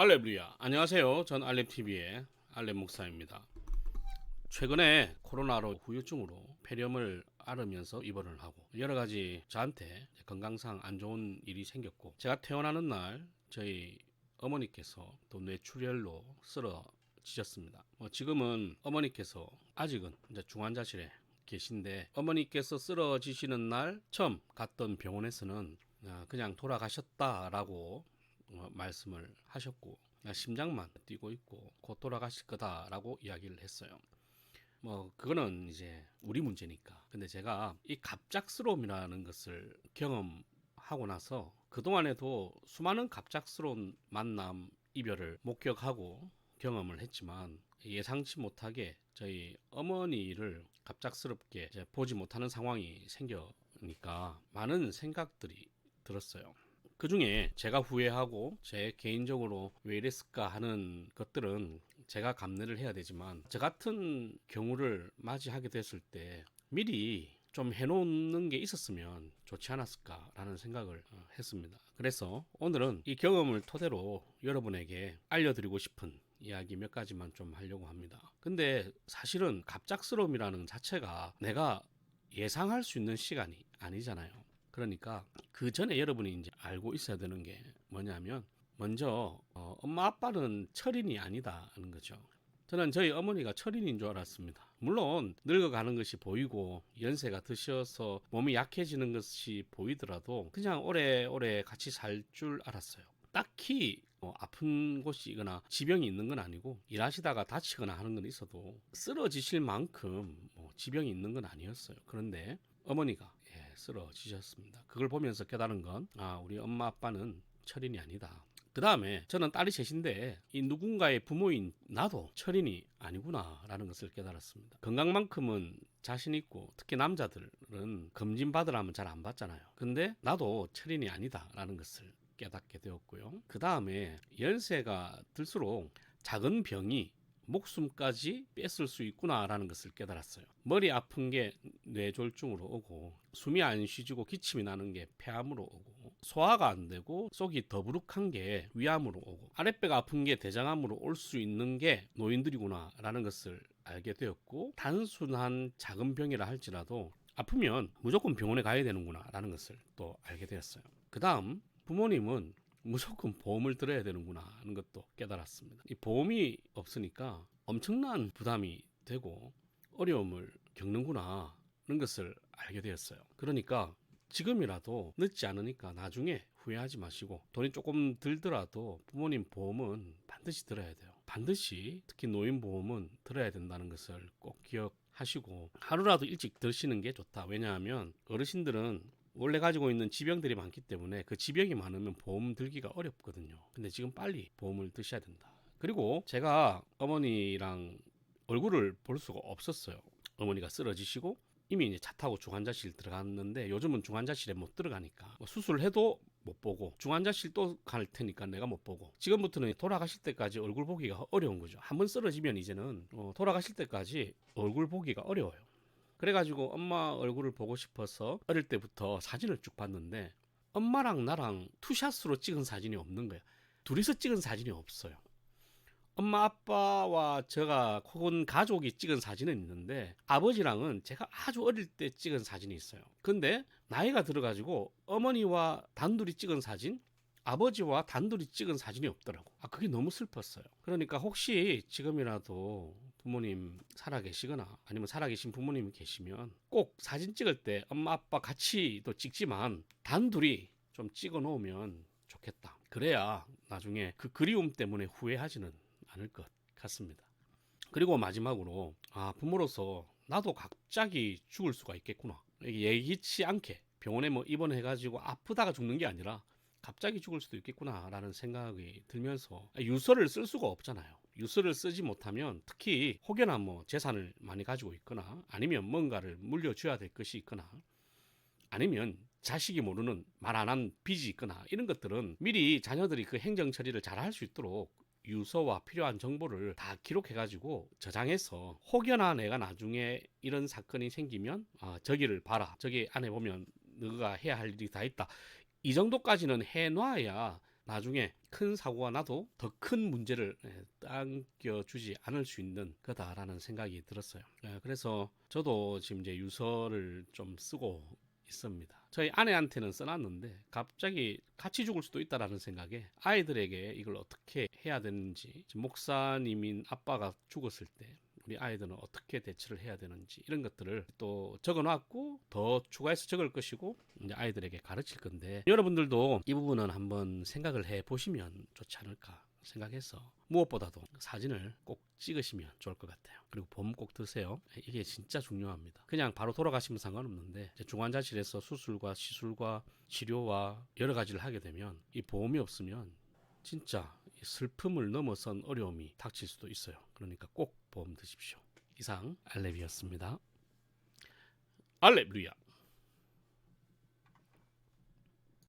알레브리아. 안녕하세요. 전 알렙TV의 알렙 목사입니다. 최근에 코로나로 후유증으로 폐렴을 앓으면서 입원을 하고 여러 가지 저한테 건강상 안 좋은 일이 생겼고 제가 태어나는 날 저희 어머니께서 또 뇌출혈로 쓰러지셨습니다. 뭐 지금은 어머니께서 아직은 이제 중환자실에 계신데 어머니께서 쓰러지시는 날 처음 갔던 병원에서는 아, 그냥 돌아가셨다라고 어, 말씀을 하셨고 아, 심장만 뛰고 있고 곧 돌아가실 거다라고 이야기를 했어요. 뭐 그거는 이제 우리 문제니까. 근데 제가 이 갑작스러움이라는 것을 경험하고 나서 그 동안에도 수많은 갑작스러운 만남 이별을 목격하고 경험을 했지만 예상치 못하게 저희 어머니를 갑작스럽게 이제 보지 못하는 상황이 생겨니까 많은 생각들이 들었어요. 그 중에 제가 후회하고 제 개인적으로 왜 이랬을까 하는 것들은 제가 감내를 해야 되지만 저 같은 경우를 맞이하게 됐을 때 미리 좀 해놓는 게 있었으면 좋지 않았을까라는 생각을 어, 했습니다. 그래서 오늘은 이 경험을 토대로 여러분에게 알려드리고 싶은 이야기 몇 가지만 좀 하려고 합니다. 근데 사실은 갑작스러움이라는 자체가 내가 예상할 수 있는 시간이 아니잖아요. 그러니까 그 전에 여러분이 이제 알고 있어야 되는 게 뭐냐면 먼저 어, 엄마 아빠는 철인이 아니다는 거죠. 저는 저희 어머니가 철인인 줄 알았습니다. 물론 늙어가는 것이 보이고 연세가 드셔서 몸이 약해지는 것이 보이더라도 그냥 오래오래 같이 살 줄 알았어요. 딱히 뭐 아픈 곳이거나 지병이 있는 건 아니고 일하시다가 다치거나 하는 건 있어도 쓰러지실 만큼 뭐 지병이 있는 건 아니었어요. 그런데 어머니가 예, 쓰러지셨습니다. 그걸 보면서 깨달은 건 아, 우리 엄마 아빠는 철인이 아니다. 그 다음에 저는 딸이 셋인데 이 누군가의 부모인 나도 철인이 아니구나라는 것을 깨달았습니다. 건강만큼은 자신 있고 특히 남자들은 검진 받으라면 잘 안 받잖아요. 근데 나도 철인이 아니다라는 것을 깨닫게 되었고요. 그 다음에 연세가 들수록 작은 병이 목숨까지 뺐을 수 있구나라는 것을 깨달았어요. 머리 아픈 게 뇌졸중으로 오고 숨이 안 쉬지고 기침이 나는 게 폐암으로 오고 소화가 안 되고 속이 더부룩한 게 위암으로 오고 아랫배가 아픈 게 대장암으로 올 수 있는 게 노인들이구나라는 것을 알게 되었고 단순한 작은 병이라 할지라도 아프면 무조건 병원에 가야 되는구나라는 것을 또 알게 되었어요. 그 다음 부모님은 무조건 보험을 들어야 되는구나 하는 것도 깨달았습니다. 이 보험이 없으니까 엄청난 부담이 되고 어려움을 겪는구나 하는 것을 알게 되었어요. 그러니까 지금이라도 늦지 않으니까 나중에 후회하지 마시고 돈이 조금 들더라도 부모님 보험은 반드시 들어야 돼요. 반드시 특히 노인 보험은 들어야 된다는 것을 꼭 기억 하시고 하루라도 일찍 드시는 게 좋다. 왜냐하면 어르신들은 원래 가지고 있는 지병들이 많기 때문에 그 지병이 많으면 보험 들기가 어렵거든요. 근데 지금 빨리 보험을 드셔야 된다. 그리고 제가 어머니랑 얼굴을 볼 수가 없었어요. 어머니가 쓰러지시고 이미 이제 차 타고 중환자실 들어갔는데 요즘은 중환자실에 못 들어가니까 뭐 수술해도 못 보고 중환자실 또 갈 테니까 내가 못 보고 지금부터는 돌아가실 때까지 얼굴 보기가 어려운 거죠. 한번 쓰러지면 이제는 어, 돌아가실 때까지 얼굴 보기가 어려워요. 그래가지고 엄마 얼굴을 보고 싶어서 어릴 때부터 사진을 쭉 봤는데 엄마랑 나랑 투샷으로 찍은 사진이 없는 거야. 둘이서 찍은 사진이 없어요. 엄마 아빠와 제가 혹은 가족이 찍은 사진은 있는데 아버지랑은 제가 아주 어릴 때 찍은 사진이 있어요. 근데 나이가 들어가지고 어머니와 단둘이 찍은 사진 아버지와 단둘이 찍은 사진이 없더라고. 아, 그게 너무 슬펐어요. 그러니까 혹시 지금이라도 부모님 살아계시거나 아니면 살아계신 부모님이 계시면 꼭 사진 찍을 때 엄마 아빠 같이도 찍지만 단둘이 좀 찍어 놓으면 좋겠다. 그래야 나중에 그 그리움 때문에 후회하지는 않을 것 같습니다. 그리고 마지막으로 아 부모로서 나도 갑자기 죽을 수가 있겠구나. 예기치 않게 병원에 뭐 입원해가지고 아프다가 죽는 게 아니라 갑자기 죽을 수도 있겠구나라는 생각이 들면서 유서를 쓸 수가 없잖아요. 유서를 쓰지 못하면 특히 혹여나 뭐 재산을 많이 가지고 있거나 아니면 뭔가를 물려줘야 될 것이 있거나 아니면 자식이 모르는 말 안 한 빚이 있거나 이런 것들은 미리 자녀들이 그 행정 처리를 잘 할 수 있도록 유서와 필요한 정보를 다 기록해가지고 저장해서 혹여나 내가 나중에 이런 사건이 생기면 아, 저기를 봐라 저기 안에 보면 너가 해야 할 일이 다 있다 이 정도까지는 해놔야 나중에 큰 사고가 나도 더 큰 문제를 예, 당겨주지 않을 수 있는 거다라는 생각이 들었어요. 예, 그래서 저도 지금 이제 유서를 좀 쓰고 있습니다. 저희 아내한테는 써놨는데 갑자기 같이 죽을 수도 있다라는 생각에 아이들에게 이걸 어떻게 해야 되는지 목사님인 아빠가 죽었을 때 우리 아이들은 어떻게 대처를 해야 되는지 이런 것들을 또 적어놨고 더 추가해서 적을 것이고 이제 아이들에게 가르칠 건데 여러분들도 이 부분은 한번 생각을 해 보시면 좋지 않을까 생각해서 무엇보다도 사진을 꼭 찍으시면 좋을 것 같아요. 그리고 보험 꼭 드세요. 이게 진짜 중요합니다. 그냥 바로 돌아가시면 상관없는데 중환자실에서 수술과 시술과 치료와 여러 가지를 하게 되면 이 보험이 없으면 진짜 이 슬픔을 넘어선 어려움이 닥칠 수도 있어요. 그러니까 꼭 보험 드십시오. 이상 알렙이었습니다. 알렙루야.